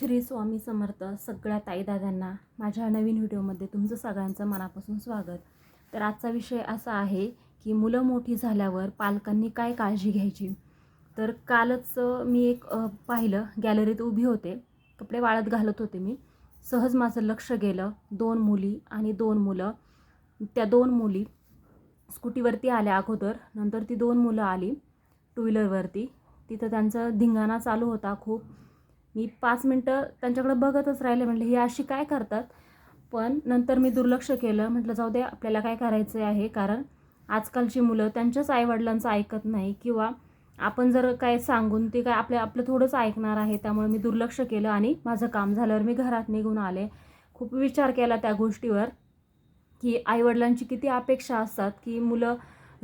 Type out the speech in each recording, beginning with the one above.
श्री स्वामी समर्थ सगळ्या ताईदादांना माझ्या नवीन व्हिडिओमध्ये तुमचं सगळ्यांचं मनापासून स्वागत. तर आजचा विषय असा आहे की मुलं मोठी झाल्यावर पालकांनी काय काळजी घ्यायची? तर कालच मी एक पाहिलं गॅलरीत उभी होते. कपडे वाळत घालत होते मी. सहज माझं लक्ष गेलं. दोन मुली आणि दोन मुलं. त्या दोन मुली स्कूटीवरती आल्या अगोदर. नंतर ती दोन मुलं आली टू व्हीलरवरती. तिथं त्यांचा धिंगाणा चालू होता खूप. मी पाच मिनटं त्यांच्याकडे बघतच राहिले म्हटलं ही अशी काय करतात? पण नंतर मी दुर्लक्ष केलं म्हटलं जाऊ दे आपल्याला काय करायचं आहे? कारण आजकालची मुलं त्यांच्याच आईवडिलांचं ऐकत नाही किंवा आपण जर काय सांगून ते काय आपल्या आपलं थोडंच ऐकणार आहे त्यामुळे मी दुर्लक्ष केलं आणि माझं काम झाल्यावर मी घरात निघून आले. खूप विचार केला त्या गोष्टीवर की आईवडिलांची किती अपेक्षा असतात की मुलं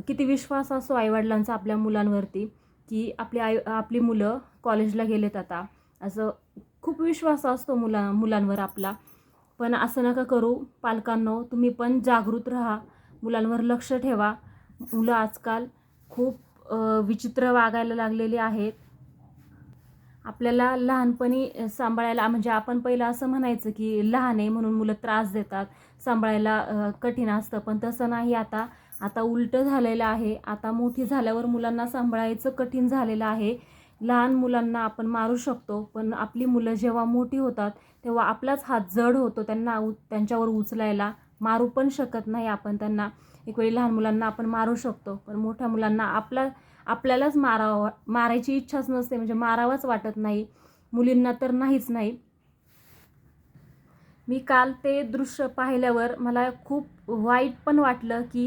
किती विश्वास असतो आईवडिलांचा आपल्या मुलांवरती की आपली आई आपली मुलं कॉलेजला गेलेत आता. असं खूप विश्वास असतो मुला मुलांवर आपला. पण असं नका करू पालकांनो तुम्ही पण जागृत राहा. मुलांवर लक्ष ठेवा. मुलं आजकाल खूप विचित्र वागायला लागलेली आहेत. आपल्याला लहानपणी सांभाळायला म्हणजे आपण पहिलं असं म्हणायचं की लहान आहे म्हणून मुलं त्रास देतात. सांभाळायला कठीण असतं. पण तसं नाही आता. आता उलटं झालेलं आहे. आता मोठी झाल्यावर मुलांना सांभाळायचं कठीण झालेलं आहे. लहान मुलांना आपण मारू शकतो पण आपली मुलं जेव्हा मोठी होतात तेव्हा आपलाच हात जड होतो त्यांना उ त्यांच्यावर उचलायला. मारू पण शकत नाही आपण त्यांना. एक वेळी लहान मुलांना आपण मारू शकतो पण मोठ्या मुलांना आपला आपल्यालाच मारावा मारायची इच्छाच नसते म्हणजे मारावंच वाटत नाही. मुलींना तर नाहीच नाही. मी काल ते दृश्य पाहिल्यावर मला खूप वाईट पण वाटलं की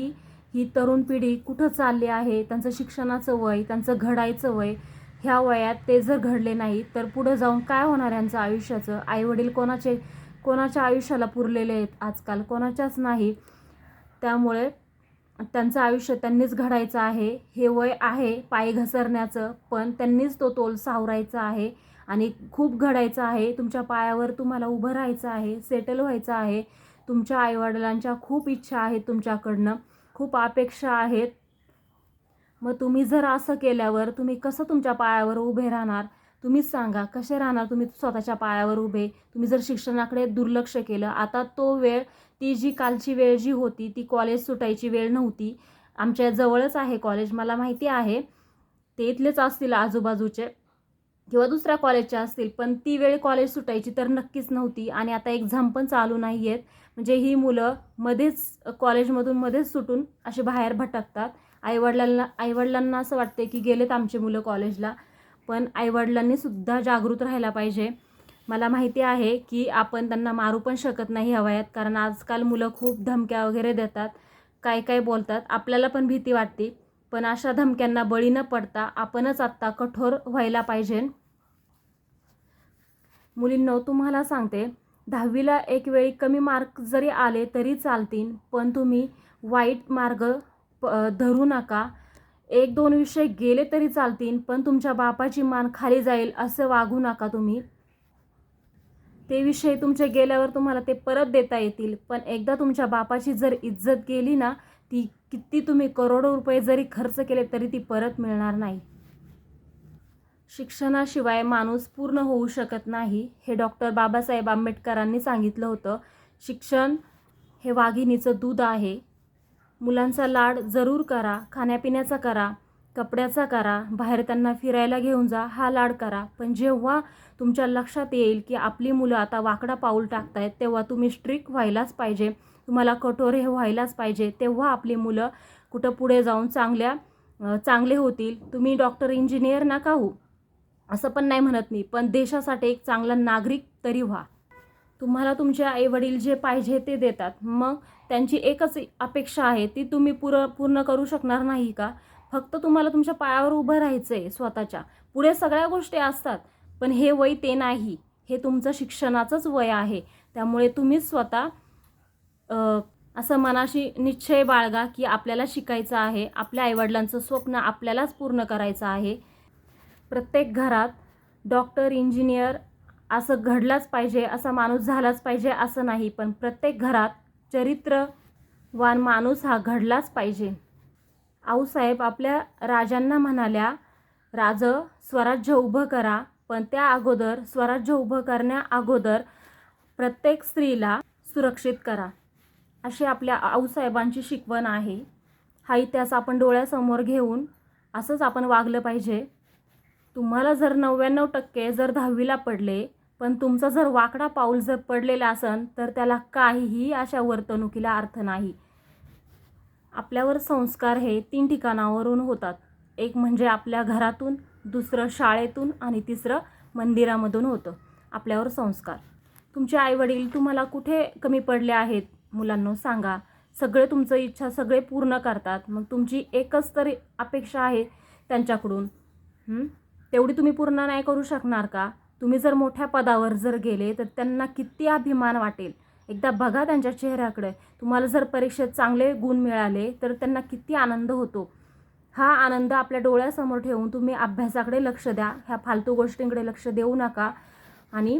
ही तरुण पिढी कुठं चालली आहे त्यांचं शिक्षणाचं वय त्यांचं घडायचं वय. ह्या वयात ते जर घडले नाही तर पुढं जाऊन काय होणार यांचं आयुष्याचं? आईवडील कोणाचे कोणाच्या आयुष्याला पुरलेले आहेत आजकाल? कोणाच्याच नाही. त्यामुळे त्यांचं आयुष्य त्यांनीच घडायचं आहे. हे वय आहे पाय घसरण्याचं पण त्यांनीच तो तोल सावरायचा आहे आणि खूप घडायचं आहे. तुमच्या पायावर तुम्हाला उभं राहायचं आहे सेटल व्हायचं आहे. तुमच्या आईवडिलांच्या खूप इच्छा आहेत तुमच्याकडनं. खूप अपेक्षा आहेत. मग तुम्ही जर असं केल्यावर तुम्ही कसं तुमच्या पायावर उभे राहणार? तुम्हीच सांगा कसे राहणार तुम्ही स्वतःच्या पायावर उभे? तुम्ही जर शिक्षणाकडे दुर्लक्ष केलं आता तो वेळ ती जी कालची वेळ जी होती ती कॉलेज सुटायची वेळ नव्हती. आमच्या जवळच आहे कॉलेज मला माहिती आहे. ते इथलेच असतील आजूबाजूचे. किंवा दुसऱ्या कॉलेजचे असतील पण ती वेळ कॉलेज सुटायची तर नक्कीच नव्हती. आणि आता एक्झाम पण चालू नाही आहेत म्हणजे ही मुलं मध्येच कॉलेजमधून मध्येच सुटून असे बाहेर भटकतात. आईवडिलांना आईवडिलांना असं वाटते की गेलेत आमचे मुलं कॉलेजला पण आईवडिलांनीसुद्धा जागृत राहायला पाहिजे. मला माहिती आहे की आपण त्यांना मारू पण शकत नाही हवायात कारण आजकाल मुलं खूप धमक्या वगैरे देतात काय काय बोलतात आपल्याला पण भीती वाटते. पण अशा धमक्यांना बळी न पडता आपणच आत्ता कठोर व्हायला पाहिजे. मुलींनो तुम्हाला सांगते दहावीला एक वेळी कमी मार्क जरी आले तरी चालतील पण तुम्ही वाईट मार्ग धरू नका. एक दोन विषय गेले तरी चालतील पण तुमच्या बापाची मान खाली जाईल असं वागू नका तुम्ही. ते विषय तुमचे गेल्यावर तुम्हाला ते परत देता येतील पण एकदा तुमच्या बापाची जर इज्जत गेली ना ती किती तुम्ही करोडो रुपये जरी खर्च केले तरी ती परत मिळणार नाही. शिक्षणाशिवाय माणूस पूर्ण होऊ शकत नाही हे डॉक्टर बाबासाहेब आंबेडकरांनी सांगितलं होतं. शिक्षण हे वाघिणीचं दूध आहे. मुलांचा लाड जरूर करा खाण्यापिण्याचा करा कपड्याचा करा बाहेर त्यांना फिरायला घेऊन जा हा लाड करा. पण जेव्हा तुमच्या लक्षात येईल की आपली मुलं आता वाकडा पाऊल टाकतायत तेव्हा तुम्ही स्ट्रिक्ट व्हायलाच पाहिजे. तुम्हाला कठोर हे व्हायलाच पाहिजे. तेव्हा आपली मुलं कुठं पुढे जाऊन चांगल्या चांगले होतील. तुम्ही डॉक्टर इंजिनियर नका हो असं पण नाही म्हणत मी पण देशासाठी एक चांगला नागरिक तरी व्हा. तुम्हाला तुमचे आईवडील जे पाहिजे ते देतात. मग त्यांची एकच अपेक्षा आहे ती तुम्ही पुर पूर्ण करू शकणार नाही का? फक्त तुम्हाला तुमच्या पायावर उभं राहायचं आहे स्वतःच्या. पुढे सगळ्या गोष्टी असतात पण हे वय ते नाही. हे तुमचं शिक्षणाचंच वय आहे. त्यामुळे तुम्हीच स्वतः असं मनाशी निश्चय बाळगा की आपल्याला शिकायचं आहे आपल्या आईवडिलांचं स्वप्न आपल्यालाच पूर्ण करायचं आहे. प्रत्येक घरात डॉक्टर इंजिनियर असं घडलाच पाहिजे असा माणूस झालाच पाहिजे असं नाही. पण प्रत्येक घरात चरित्रवान माणूस हा घडलाच पाहिजे. आऊसाहेब आपल्या राजांना म्हणाल्या राज स्वराज्य उभं करा. पण त्या अगोदर स्वराज्य उभं करण्या अगोदर प्रत्येक स्त्रीला सुरक्षित करा. अशी आपल्या आऊसाहेबांची शिकवण आहे. हा इतिहास आपण डोळ्यासमोर घेऊन असंच आपण वागलं पाहिजे. तुम्हाला जर नव्याण्णव टक्के जर दहावीला पडले पण तुमचा जर वाकडा पाऊल जर पडलेला असन तर त्याला काहीही अशा वर्तणुकीला अर्थ नाही. आपल्यावर संस्कार हे तीन ठिकाणावरून होतात. एक म्हणजे आपल्या घरातून दुसरं शाळेतून आणि तिसरं मंदिरामधून होतं. आपल्यावर संस्कार. तुमचे आईवडील तुम्हाला कुठे कमी पडले आहेत? मुलांनो सांगा. सगळे तुमचं इच्छा सगळे पूर्ण करतात. मग तुमची एकच तरी अपेक्षा आहे त्यांच्याकडून. तेवढी तुम्ही पूर्ण नाही करू शकणार का? तुम्ही जर मोठ्या पदावर जर गेले तर त्यांना किती अभिमान वाटेल? एकदा बघा त्यांच्या चेहऱ्याकडे. तुम्हाला जर परीक्षेत चांगले गुण मिळाले तर त्यांना किती आनंद होतो. हा आनंद आपल्या डोळ्यासमोर ठेवून तुम्ही अभ्यासाकडे लक्ष द्या. ह्या फालतू गोष्टींकडे लक्ष देऊ नका. आणि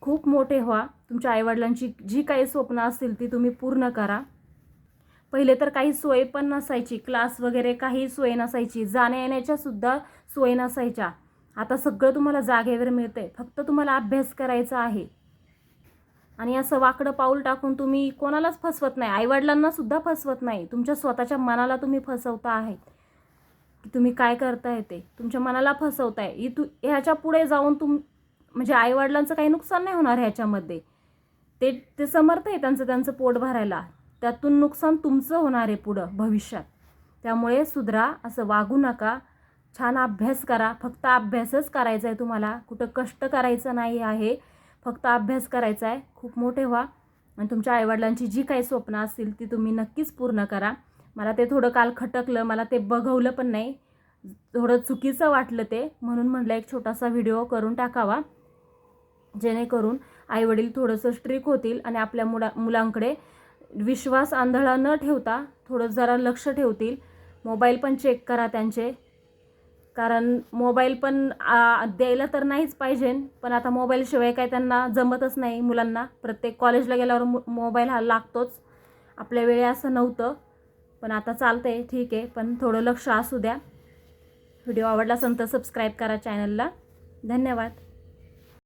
खूप मोठे व्हा. तुमच्या आईवडिलांची जी काही स्वप्न असतील ती तुम्ही पूर्ण करा. पहिले तर काही सोय पण नसायची. क्लास वगैरे काही सोय नसायची. जाण्या सुद्धा सोय नसायच्या. आता सगळं तुम्हाला जागेवर आहे फक्त तुम्हाला अभ्यास करायचा आहे. आणि असं वाकडं पाऊल टाकून तुम्ही कोणालाच फसवत नाही. आईवडिलांना सुद्धा फसवत नाही. तुमच्या स्वतःच्या मनाला तुम्ही फसवता आहेत की तुम्ही काय करताय ते? तुमच्या मनाला फसवताय. इथू ह्याच्या पुढे जाऊन तुम म्हणजे आईवडिलांचं काही नुकसान नाही होणार ह्याच्यामध्ये. ते ते समर्थ आहे त्यांचं त्यांचं पोट भरायला. त्यातून नुकसान तुमचं होणार आहे पुढं भविष्यात. त्यामुळे सुधरा असं वागू नका. छान अभ्यास करा. फक्त अभ्यासच करायचा आहे तुम्हाला. कुठं कष्ट करायचं नाही आहे. फक्त अभ्यास करायचा आहे खूप मोठे व्हा. आणि तुमच्या आईवडिलांची जी काही स्वप्न असतील ती तुम्ही नक्कीच पूर्ण करा. मला ते थोडं काल खटकलं. मला ते बघवलं पण नाही. थोडं चुकीचं वाटलं ते. म्हणून म्हटलं एक छोटासा व्हिडिओ करून टाकावा. जेणेकरून आईवडील थोडंसं स्ट्रिक होतील आणि आपल्या मुला मुलांकडे विश्वास आंधळा न ठेवता थोडं जरा लक्ष ठेवतील. मोबाईल पण चेक करा त्यांचे. कारण मोबाईल पण आ, द्यायला तर नाहीच पाहिजे. पण आता मोबाईलशिवाय काय त्यांना जमतच नाही मुलांना. प्रत्येक कॉलेजला गेल्यावर मो मोबाईल हा लागतोच. आपल्या वेळी असं नव्हतं. पण आता चालतंय ठीक आहे. पण थोडं लक्ष असू द्या. व्हिडिओ आवडला असेल तर सबस्क्राईब करा चॅनलला धन्यवाद.